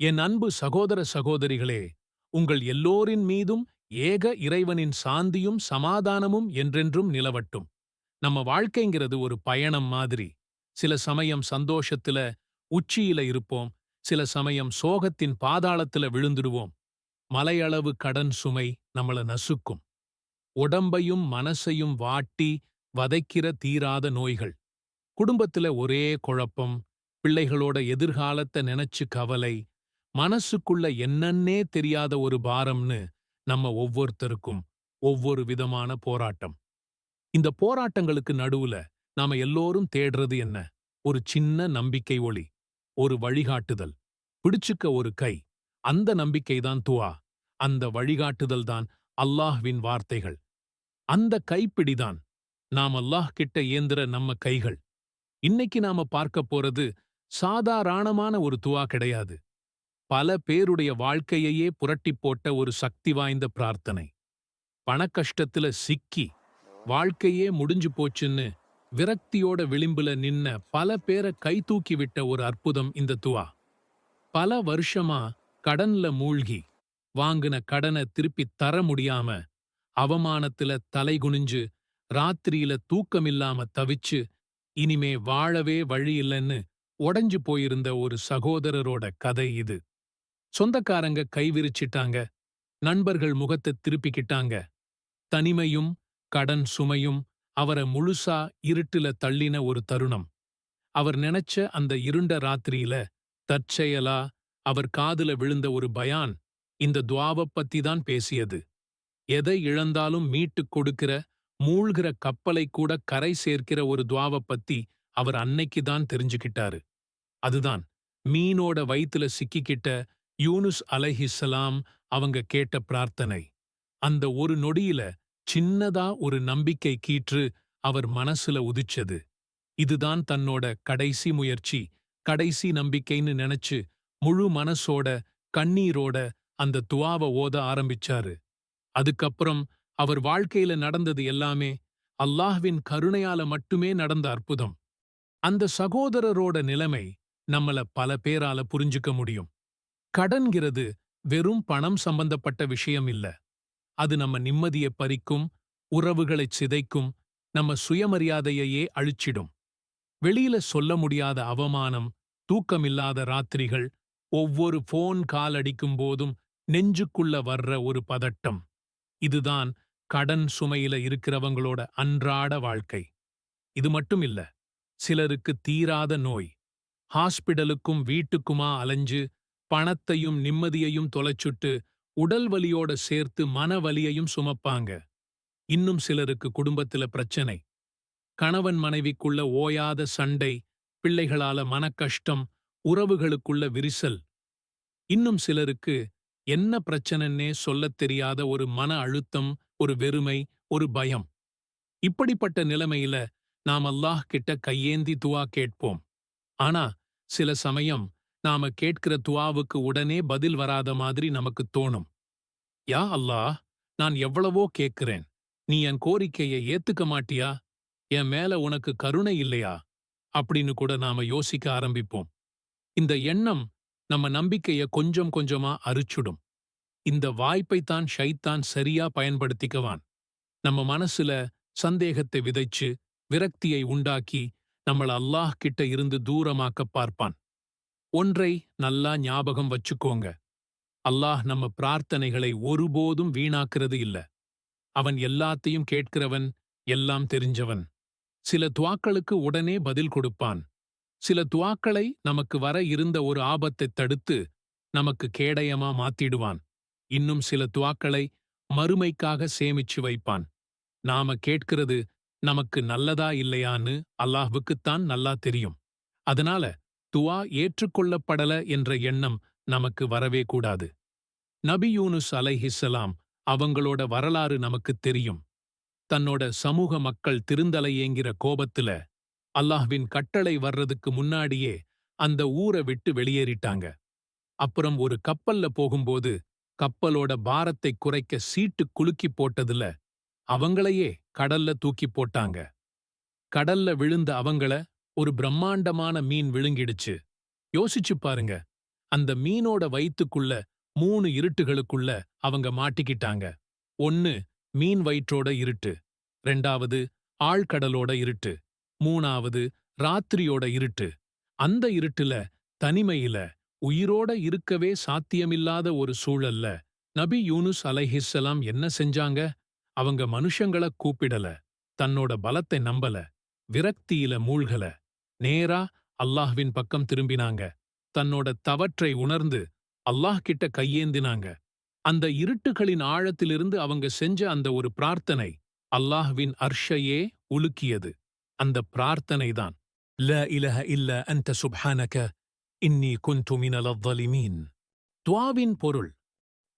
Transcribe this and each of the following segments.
என் அன்பு சகோதர சகோதரிகளே உங்கள் எல்லோரின் மீதும் ஏக இறைவனின் சாந்தியும் சமாதானமும் என்றென்றும் நிலவட்டும். நம்ம வாழ்க்கைங்கிறது ஒரு பயணம் மாதிரி. சில சமயம் சந்தோஷத்துல உச்சியில இருப்போம் சில சமயம் சோகத்தின் பாதாளத்துல விழுந்துடுவோம். மலையளவு கடன் சுமை நம்மள நசுக்கும். உடம்பையும் மனசையும் வாட்டி வதைக்கிற தீராத நோய்கள். குடும்பத்துல ஒரே குழப்பம் பிள்ளைகளோட எதிர்காலத்தை நினைச்சு கவலை மனசுக்குள்ள என்னன்னே தெரியாத ஒரு பாரம்னு நம்ம ஒவ்வொருத்தருக்கும் ஒவ்வொரு விதமான போராட்டம். இந்த போராட்டங்களுக்கு நடுவுல நாம எல்லோரும் தேடுறது என்ன? ஒரு சின்ன நம்பிக்கை ஒளி ஒரு வழிகாட்டுதல். பிடிச்சுக்க ஒரு கை அந்த நம்பிக்கைதான் துவா. அந்த வழிகாட்டுதல் தான் அல்லாஹ்வின் வார்த்தைகள். அந்த கைப்பிடிதான் நாம் அல்லாஹ் கிட்ட ஏந்திர நம்ம கைகள். இன்னைக்கு நாம பார்க்க போறது சாதாரணமான ஒரு துவா கிடையாது. பல பேருடைய வாழ்க்கையையே புரட்டிப் போட்ட ஒரு சக்தி வாய்ந்த பிரார்த்தனை. பணக்கஷ்டத்துல சிக்கி வாழ்க்கையே முடிஞ்சு போச்சுன்னு விரக்தியோட விளிம்புல நின்ன பல பேரை கை தூக்கி விட்ட ஒரு அற்புதம் இந்த துவா. பல வருஷமா கடன்ல மூழ்கி வாங்கின கடனை திருப்பி தர முடியாம அவமானத்துல தலை குனிஞ்சு ராத்திரியில தூக்கமில்லாம தவிச்சு இனிமே வாழவே வழி இல்லைன்னு உடஞ்சு போயிருந்த ஒரு சகோதரரோட கதை இது. சொந்தக்காரங்க கைவிரிச்சிட்டாங்க நண்பர்கள் முகத்தை திருப்பிக்கிட்டாங்க. தனிமையும் கடன் சுமையும் அவரை முழுசா இருட்டுல தள்ளின ஒரு தருணம். அவர் நினைச்ச அந்த இருண்ட ராத்திரியில தற்செயலா அவர் காதுல விழுந்த ஒரு பயான் இந்த துவாவப் பத்தி தான் பேசியது. எதை இழந்தாலும் மீட்டுக் கொடுக்கிற மூழ்கிற கப்பலை கூட கரை சேர்க்கிற ஒரு துவாவப் பத்தி அவர் அன்னைக்கு தான் தெரிஞ்சுக்கிட்டாரு. அதுதான் மீனோட வயித்துல சிக்கிக்கிட்ட யூனுஸ் அலைஹிஸ்ஸலாம் அவங்க கேட்ட பிரார்த்தனை. அந்த ஒரு நொடியில சின்னதா ஒரு நம்பிக்கை கீற்று அவர் மனசுல உதிச்சது. இதுதான் தன்னோட கடைசி முயற்சி. கடைசி நம்பிக்கைன்னு நினைச்சு முழு மனசோட கண்ணீரோட அந்த துவாவ ஓத ஆரம்பிச்சாரு. அதுக்கப்புறம் அவர் வாழ்க்கையில நடந்தது எல்லாமே அல்லாஹ்வின் கருணையால மட்டுமே நடந்த அற்புதம். அந்த சகோதரரோட நிலைமை நம்மள பல பேரால புரிஞ்சுக்க முடியும். கடன்கிறது வெறும் பணம் சம்பந்தப்பட்ட விஷயம் இல்ல. அது நம்ம நிம்மதியை பறிக்கும் உறவுகளைச் சிதைக்கும் நம்ம சுயமரியாதையையே அழிச்சிடும். வெளியில சொல்ல முடியாத அவமானம் தூக்கமில்லாத ராத்திரிகள் ஒவ்வொரு போன் கால் அடிக்கும் போதும் நெஞ்சுக்குள்ள வர்ற ஒரு பதட்டம். இதுதான் கடன் சுமையில இருக்கிறவங்களோட அன்றாட வாழ்க்கை. இது மட்டும் இல்ல சிலருக்கு தீராத நோய். ஹாஸ்பிடலுக்கும் வீட்டுக்குமா அலைஞ்சு பணத்தையும் நிம்மதியையும் தொலைச்சுட்டு உடல் வலியோட சேர்த்து மன வலியையும் சுமப்பாங்க. இன்னும் சிலருக்கு குடும்பத்தில பிரச்சனை. கணவன் மனைவிக்குள்ள ஓயாத சண்டை பிள்ளைகளால மனக்கஷ்டம் உறவுகளுக்குள்ள விரிசல். இன்னும் சிலருக்கு என்ன பிரச்சனைன்னே சொல்லத் தெரியாத ஒரு மன அழுத்தம் ஒரு வெறுமை ஒரு பயம். இப்படிப்பட்ட நிலைமையில நாம் அல்லாஹ் கிட்ட கையேந்தி துவா கேட்போம். ஆனா சில சமயம் நாம கேட்கிற துவாவுக்கு உடனே பதில் வராத மாதிரி நமக்கு தோணும். யா அல்லாஹ் நான் எவ்வளவோ கேட்கிறேன். நீ என் கோரிக்கையை ஏத்துக்க மாட்டியா? என் மேல உனக்கு கருணை இல்லையா? அப்படின்னு கூட நாம யோசிக்க ஆரம்பிப்போம். இந்த எண்ணம் நம்ம நம்பிக்கைய கொஞ்சம் கொஞ்சமா அரிச்சுடும். இந்த வாய்ப்பைத்தான் ஷைத்தான் சரியா பயன்படுத்திக்கவான். நம்ம மனசுல சந்தேகத்தை விதைச்சு விரக்தியை உண்டாக்கி நம்மள அல்லாஹ் கிட்ட இருந்து தூரமாக்க பார்ப்பான். ஒன்றை நல்லா ஞாபகம் வச்சுக்கோங்க. அல்லாஹ் நம்ம பிரார்த்தனைகளை ஒருபோதும் வீணாக்குறது இல்ல. அவன் எல்லாத்தையும் கேட்கிறவன் எல்லாம் தெரிஞ்சவன். சில துவாக்களுக்கு உடனே பதில் கொடுப்பான். சில துவாக்களை நமக்கு வர இருந்த ஒரு ஆபத்தை தடுத்து நமக்கு கேடயமா மாத்திடுவான். இன்னும் சில துவாக்களை மறுமைக்காக சேமிச்சு வைப்பான். நாம கேட்கிறது நமக்கு நல்லதா இல்லையான்னு அல்லாஹ்வுக்குத்தான் நல்லா தெரியும். அதனால துவா ஏற்றுக்கொள்ளப்படல என்ற எண்ணம் நமக்கு வரவே கூடாது. நபி யூனுஸ் அலைஹிஸ்ஸலாம் அவங்களோட வரலாறு நமக்குத் தெரியும். தன்னோட சமூக மக்கள் திருந்தலையேங்கிற கோபத்துல அல்லாஹ்வின் கட்டளை வர்றதுக்கு முன்னாடியே அந்த ஊரை விட்டு வெளியேறிட்டாங்க. அப்புறம் ஒரு கப்பல்ல போகும்போது கப்பலோட பாரத்தை குறைக்க சீட்டு குலுக்கி போட்டதுல அவங்களையே கடல்ல தூக்கி போட்டாங்க. கடல்ல விழுந்த அவங்கள ஒரு பிரம்மாண்டமான மீன் விழுங்கிடுச்சு. யோசிச்சு பாருங்க. அந்த மீனோட வயித்துக்குள்ள மூணு இருட்டுகளுக்குள்ள அவங்க மாட்டிக்கிட்டாங்க. ஒன்னு மீன் வயிற்றோட இருட்டு. ரெண்டாவது ஆழ்கடலோட இருட்டு. மூணாவது ராத்திரியோட இருட்டு. அந்த இருட்டுல தனிமையில உயிரோட இருக்கவே சாத்தியமில்லாத ஒரு சூழல்ல நபி யூனுஸ் அலைஹிஸ்ஸலாம் என்ன செஞ்சாங்க? அவங்க மனுஷங்கள கூப்பிடல. தன்னோட பலத்தை நம்பல. விரக்தியில மூழ்கல. நேரா அல்லாஹ்வின் பக்கம் திரும்பினாங்க. தன்னோட தவற்றை உணர்ந்து அல்லாஹ் கிட்ட கையேந்தினாங்க. அந்த இருட்டுகளின் ஆழத்திலிருந்து அவங்க செஞ்ச அந்த ஒரு பிரார்த்தனை அல்லாஹ்வின் அர்ஷையே உலுக்கியது. அந்த பிரார்த்தனைதான் ல இலஹ இல்ல அந்த சுப்ஹானக இன்னி குந்து மினல் துவாவின் பொருள்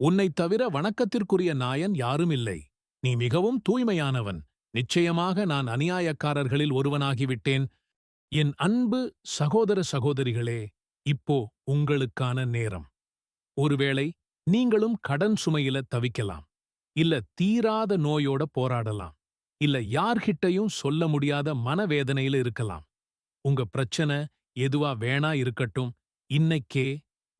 உன்னைத் தவிர வணக்கத்திற்குரிய நாயன் யாரும் இல்லை. நீ மிகவும் தூய்மையானவன். நிச்சயமாக நான் அநியாயக்காரர்களில் ஒருவனாகிவிட்டேன். என் அன்பு சகோதர சகோதரிகளே இப்போ உங்களுக்கான நேரம். ஒருவேளை நீங்களும் கடன் சுமையில தவிக்கலாம் இல்ல தீராத நோயோட போராடலாம் இல்ல யார்கிட்டயும் சொல்ல முடியாத மனவேதனையில இருக்கலாம். உங்க பிரச்சனை எதுவா வேணா இருக்கட்டும் இன்னைக்கே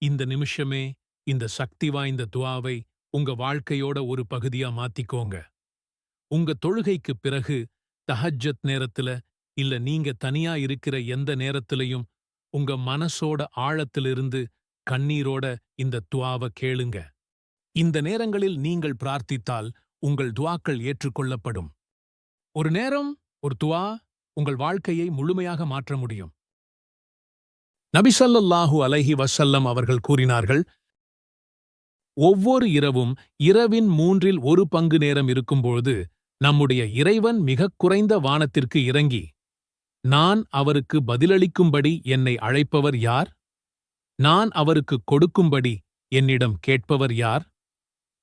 இந்த நிமிஷமே இந்த சக்தி வாய்ந்த துவாவை உங்க வாழ்க்கையோட ஒரு பகுதியா மாத்திக்கோங்க. உங்க தொழுகைக்கு பிறகு தஹஜ்ஜத் நேரத்துல இல்ல நீங்க தனியா இருக்கிற எந்த நேரத்திலையும் உங்க மனசோட ஆழத்திலிருந்து கண்ணீரோட இந்த துவாவை கேளுங்க. இந்த நேரங்களில் நீங்கள் பிரார்த்தித்தால் உங்கள் துவாக்கள் ஏற்றுக்கொள்ளப்படும். ஒரு நேரம் ஒரு துவா உங்கள் வாழ்க்கையை முழுமையாக மாற்ற முடியும். நபிசல்லாஹு அலைஹி வசல்லம் அவர்கள் கூறினார்கள் ஒவ்வொரு இரவும் இரவின் மூன்றில் ஒரு பங்கு நேரம் இருக்கும்பொழுது நம்முடைய இறைவன் மிகக் குறைந்த வானத்திற்கு இறங்கி நான் அவருக்கு பதிலளிக்கும்படி என்னை அழைப்பவர் யார்? நான் அவருக்கு கொடுக்கும்படி என்னிடம் கேட்பவர் யார்?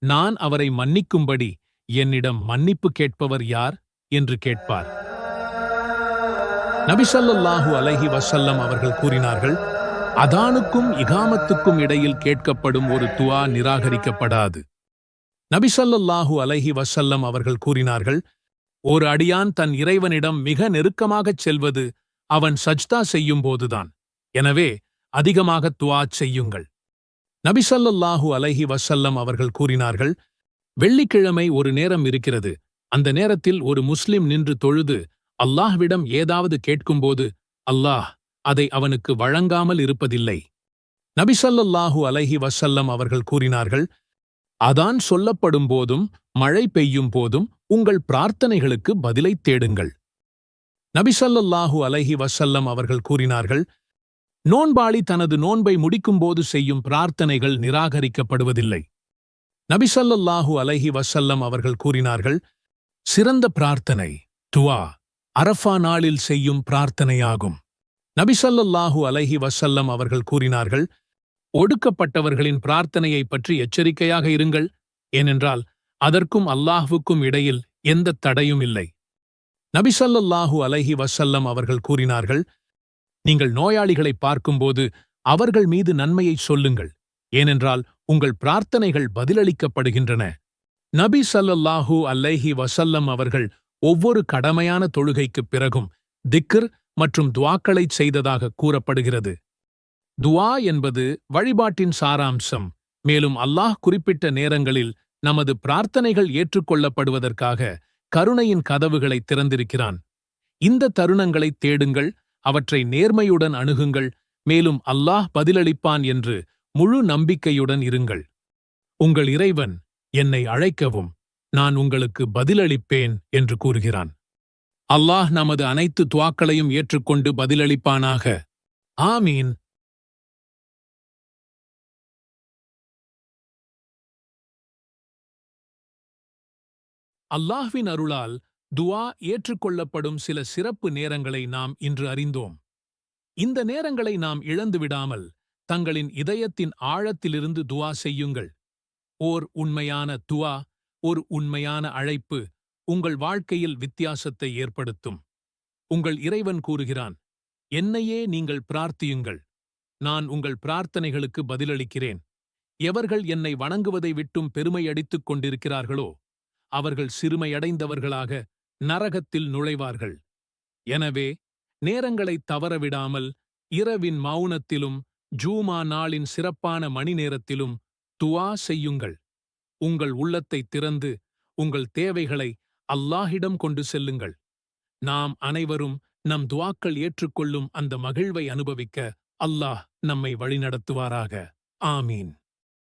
நான் அவரை மன்னிக்கும்படி என்னிடம் மன்னிப்பு கேட்பவர் யார்? என்று கேட்பார். நபிசல்லாஹு அலஹி வசல்லம் அவர்கள் கூறினார்கள் அதானுக்கும் இகாமத்துக்கும் இடையில் கேட்கப்படும் ஒரு துவா நிராகரிக்கப்படாது. நபிசல்லாஹு அலஹி வசல்லம் அவர்கள் கூறினார்கள் ஒரு அடியான் தன் இறைவனிடம் மிக நெருக்கமாகச் செல்வது அவன் சஜ்தா செய்யும்போதுதான் எனவே அதிகமாக துவா செய்யுங்கள். நபிசல்லல்லாஹு அலஹி வசல்லம் அவர்கள் கூறினார்கள் வெள்ளிக்கிழமை ஒரு நேரம் இருக்கிறது. அந்த நேரத்தில் ஒரு முஸ்லிம் நின்று தொழுது அல்லாஹ்விடம் ஏதாவது கேட்கும்போது அல்லாஹ் அதை அவனுக்கு வழங்காமல் இருப்பதில்லை. நபிசல்லல்லாஹு அலஹி வசல்லம் அவர்கள் கூறினார்கள் அதான் சொல்லப்படும் போதும் மழை பெய்யும் போதும் உங்கள் பிரார்த்தனைகளுக்கு பதிலைத் தேடுங்கள். நபிசல்லாஹு அலஹி வசல்லம் அவர்கள் கூறினார்கள் நோன்பாளி தனது நோன்பை முடிக்கும்போது செய்யும் பிரார்த்தனைகள் நிராகரிக்கப்படுவதில்லை. நபிசல்லாஹு அலஹி வசல்லம் அவர்கள் கூறினார்கள் சிறந்த பிரார்த்தனை துவா அரஃபா நாளில் செய்யும் பிரார்த்தனையாகும். நபிசல்லாஹு அலஹி வசல்லம் அவர்கள் கூறினார்கள் ஒடுக்கப்பட்டவர்களின் பிரார்த்தனையை பற்றி எச்சரிக்கையாக இருங்கள் ஏனென்றால் அதற்கும் அல்லாஹுக்கும் இடையில் எந்த தடையும் இல்லை. நபிசல்லாஹு அலஹி வசல்லம் அவர்கள் கூறினார்கள் நீங்கள் நோயாளிகளை பார்க்கும்போது அவர்கள் மீது நன்மையை சொல்லுங்கள். ஏனென்றால் உங்கள் பிரார்த்தனைகள் பதிலளிக்கப்படுகின்றன. நபி சல்லல்லாஹூ அல்லைஹி வசல்லம் அவர்கள் ஒவ்வொரு கடமையான தொழுகைக்குப் பிறகும் திக்ர் மற்றும் துவாக்களைச் செய்ததாக கூறப்படுகிறது. துவா என்பது வழிபாட்டின் சாராம்சம். மேலும் அல்லாஹ் குறிப்பிட்ட நேரங்களில் நமது பிரார்த்தனைகள் ஏற்றுக்கொள்ளப்படுவதற்காக கருணையின் கதவுகளை திறந்திருக்கிறான். இந்த தருணங்களை தேடுங்கள் அவற்றை நேர்மையுடன் அணுகுங்கள் மேலும் அல்லாஹ் பதிலளிப்பான் என்று முழு நம்பிக்கையுடன் இருங்கள். உங்கள் இறைவன் என்னை அழைக்கவும் நான் உங்களுக்கு பதிலளிப்பேன் என்று கூறுகிறான். அல்லாஹ் நமது அனைத்து துவாக்களையும் ஏற்றுக்கொண்டு பதிலளிப்பானாக. ஆமீன். அல்லாஹ்வின் அருளால் துவா ஏற்றுக்கொள்ளப்படும் சில சிறப்பு நேரங்களை நாம் இன்று அறிந்தோம். இந்த நேரங்களை நாம் இழந்துவிடாமல் தங்களின் இதயத்தின் ஆழத்திலிருந்து துவா செய்யுங்கள். ஓர் உண்மையான துவா ஒரு உண்மையான அழைப்பு உங்கள் வாழ்க்கையில் வித்தியாசத்தை ஏற்படுத்தும். உங்கள் இறைவன் கூறுகிறான் என்னையே நீங்கள் பிரார்த்தியுங்கள். நான் உங்கள் பிரார்த்தனைகளுக்கு பதிலளிக்கிறேன். எவர்கள் என்னை வணங்குவதை விட்டும் பெருமையடித்துக் கொண்டிருக்கிறார்களோ அவர்கள் சிறுமையடைந்தவர்களாக நரகத்தில் நுழைவார்கள். எனவே நேரங்களைத் தவறவிடாமல் இரவின் மௌனத்திலும் ஜூமா நாளின் சிறப்பான மணி நேரத்திலும் துவா செய்யுங்கள். உங்கள் உள்ளத்தை திறந்து உங்கள் தேவைகளை அல்லாஹிடம் கொண்டு செல்லுங்கள். நாம் அனைவரும் நம் துவாக்கள் ஏற்றுக்கொள்ளும் அந்த மகிழ்வை அனுபவிக்க அல்லாஹ் நம்மை வழிநடத்துவாராக. ஆமீன்.